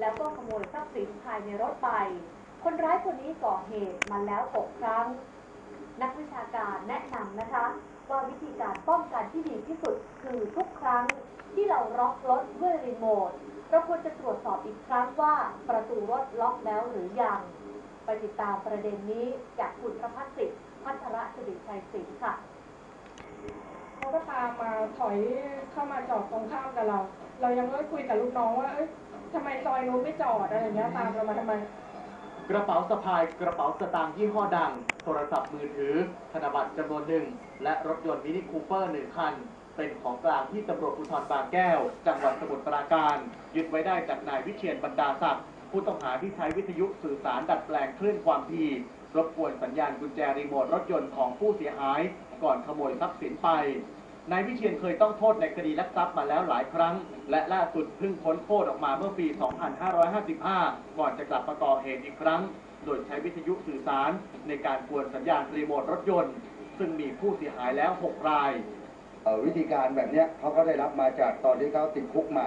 แล้วก็ขโมยทรัพย์สินภายในรถไป คนร้ายคนนี้ก่อเหตุมาแล้วหกครั้ง นักวิชาการแนะนำนะคะว่าวิธีการป้องกันที่ดีที่สุดคือทุกครั้งที่เราล็อกรถด้วยรีโมทเราควรจะตรวจสอบอีกครั้งว่าประตูรถล็อกแล้วหรือยัง ไปติดตามประเด็นนี้จากคุณประพัฒน์สิทธิ์พัทระสิริชัยศิลป์ค่ะ ก็ตามมาถอยเข้ามาจอดตรงข้ามกับเรา เรายังก็คุยกับลูกน้องว่าเอ้ยทำไมซอยนู้นไม่จอดอะไรอย่างเงี้ยตามเรามาทำไม กระเป๋าสะพายกระเป๋าสตางค์ยี่ห้อดัง โทรศัพท์มือถือ ธนบัตรจำนวนหนึ่ง และรถยนต์มินิคูเปอร์หนึ่งคัน เป็นของกลางที่ตำรวจภูธรบางแก้ว จังหวัดสมุทรปราการ ยึดไว้ได้จากนายวิเชียนบรรดาศักดิ์ผู้ต้องหาที่ใช้วิทยุสื่อสารดัดแปลงคลื่นความถี่รบกวนสัญญาณกุญแจรีโมทรถยนต์ของผู้เสียหาย ก่อนขโมยทรัพย์สินไป นายวิเชียนเคยต้องโทษในคดีลักทรัพย์มาแล้วหลายครั้ง และล่าสุดเพิ่งพ้นโทษออกมาเมื่อปี 2555 ก่อนจะกลับมาก่อเหตุอีกครั้ง โดยใช้วิทยุสื่อสารในการกวนสัญญาณรีโมทรถยนต์ ซึ่งมีผู้เสียหายแล้ว 6 ราย วิธีการแบบนี้เขาก็ได้รับมาจากตอนที่เขาติดคุกมา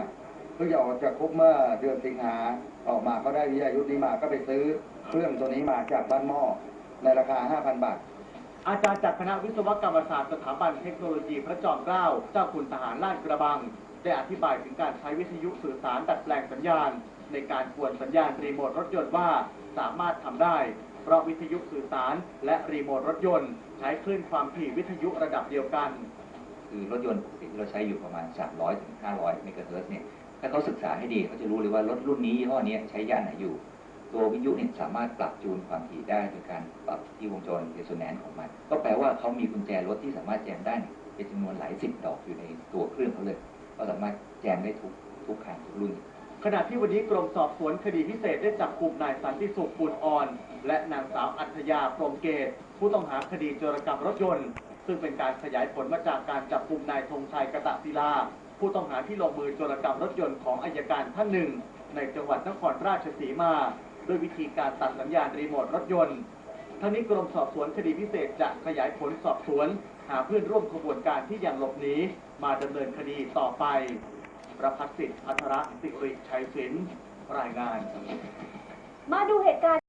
เพิ่งจะออกจากคุกเมื่อเดือนสิงหาออกมาเขาได้วิทยุนี้มาก็ไปซื้อเครื่องตัวนี้มาจากบ้านหม้อในราคา 5,000 บาท อาจารย์จากคณะวิศวกรรมศาสตร์สถาบันเทคโนโลยีพระจอมเกล้าเจ้าคุณทหารลาดกระบัง ได้อธิบายถึงการใช้วิทยุสื่อสารดัดแปลงสัญญาณ ในการกวนสัญญาณรีโมทรถยนต์ว่าสามารถทำได้ เพราะวิทยุสื่อสารและรีโมทรถยนต์ ใช้คลื่นความถี่วิทยุระดับเดียวกัน คือรถยนต์ปกติที่เราใช้อยู่ประมาณ 300ถึง500เมกะเฮิรตซ์เนี่ยถ้าเขาศึกษาให้ดีเขาจะรู้เลยว่ารถรุ่นนี้ยี่ห้อนี้ใช้ย่านไหนอยู่ ตัววิทยุเนี่ยสามารถปรับจูนความถี่ได้โดยการปรับ ที่วงจรเรโซแนนซ์ของมัน ก็แปลว่าเขามีกุญแจรถที่สามารถแจมได้เป็นจำนวนหลายสิบดอกอยู่ในตัวเครื่องเขาเลยก็สามารถแจมได้ทุกทุกคันทุกรุ่นขณะที่วันนี้กรมสอบสวนคดีพิเศษได้จับกลุ่มนายสันติสุขบุญอ่อน และนางสาวอัธยาพรหมเกต ผู้ต้องหาคดีโจรกรรมรถยนต์ ซึ่งเป็นการขยายผลมาจากการจับกลุ่มนายธงชัยกะตะศิลา ผู้ต้องหาที่ลงมือโจรกรรมรถยนต์ของอายการท่านหนึ่ง ในจังหวัดนครราชสีมา ด้วยวิธีการตัดสัญญาณรีโมทรถยนต์ ทั้งนี้กรมสอบสวนคดีพิเศษจะขยายผลสอบสวน หาเพื่อนร่วมขบวนการที่ยังหลบหนีมาดำเนินคดีต่อไป ประพัฒน์สิทธิ์พัทรสิริชัยศิลป์รายงาน มาดูเหตุการณ์